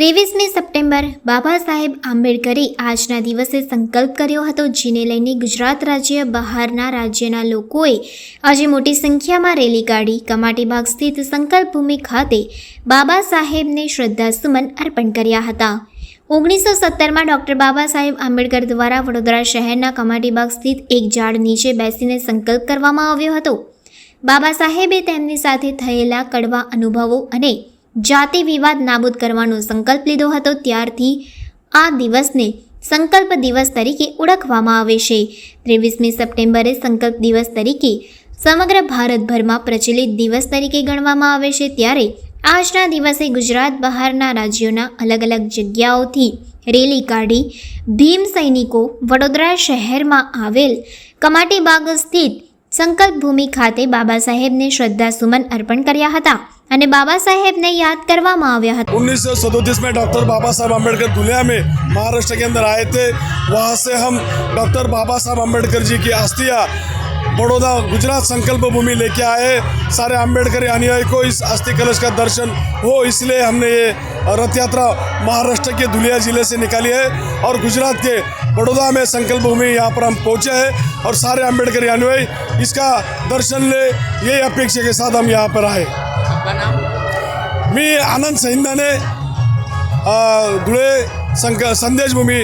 ત્રેવીસમી September Baba Saheb આંબેડકરે આજના દિવસે સંકલ્પ કર્યો હતો, જેને લઈને ગુજરાત રાજ્ય બહારના રાજ્યના લોકોએ આજે મોટી સંખ્યામાં રેલી કાઢી. કમાટીબાગ સ્થિત સંકલ્પ ભૂમિ ખાતે બાબા સાહેબને શ્રદ્ધાસુમન અર્પણ કર્યા હતા. ઓગણીસો સત્તરમાં ડૉક્ટર બાબા સાહેબ આંબેડકર દ્વારા વડોદરા શહેરના કમાટીબાગ સ્થિત એક ઝાડ નીચે બેસીને સંકલ્પ કરવામાં આવ્યો હતો. બાબા સાહેબે તેમની સાથે થયેલા કડવા અનુભવો અને જાતિ વિવાદ નાબૂદ કરવાનો સંકલ્પ લીધો હતો. ત્યારથી આ દિવસને સંકલ્પ દિવસ તરીકે ઓળખવામાં આવે છે. ત્રેવીસમી સપ્ટેમ્બરે સંકલ્પ દિવસ તરીકે સમગ્ર ભારતભરમાં પ્રચલિત દિવસ તરીકે ગણવામાં આવે છે. ત્યારે આજના દિવસે ગુજરાત બહારના રાજ્યોના અલગ અલગ જગ્યાઓથી રેલી કાઢી ભીમ સૈનિકો વડોદરા શહેરમાં આવેલ કમાટીબાગ સ્થિત સંકલ્પ ભૂમિ ખાતે બાબા સાહેબને શ્રદ્ધાસુમન અર્પણ કર્યા હતા અને બાબા સાહેબને યાદ કરવામાં આવ્યા હતા उन्नीस सौ सदोतीस में डॉक्टर बाबा साहब अम्बेडकर दुनिया में महाराष्ट्र के अंदर आए थे वहाँ से हम डॉक्टर बाबा साहब अम्बेडकर जी की अस्थियाँ बड़ौदा गुजरात संकल्प भूमि लेके आए सारे अम्बेडकर अनुयायी को इस अस्थि कलश का दर्शन हो इसलिए हमने ये रथ यात्रा महाराष्ट्र के धुलिया जिले से निकाली है और गुजरात के बड़ौदा में संकल्प भूमि यहाँ पर हम पहुँचे हैं और सारे अम्बेडकर अनुयायी इसका दर्शन ले यही अपेक्षा के साथ हम यहाँ पर आए। मी आनंद सहिंदाने अ, धुळे संक संदेश भूमी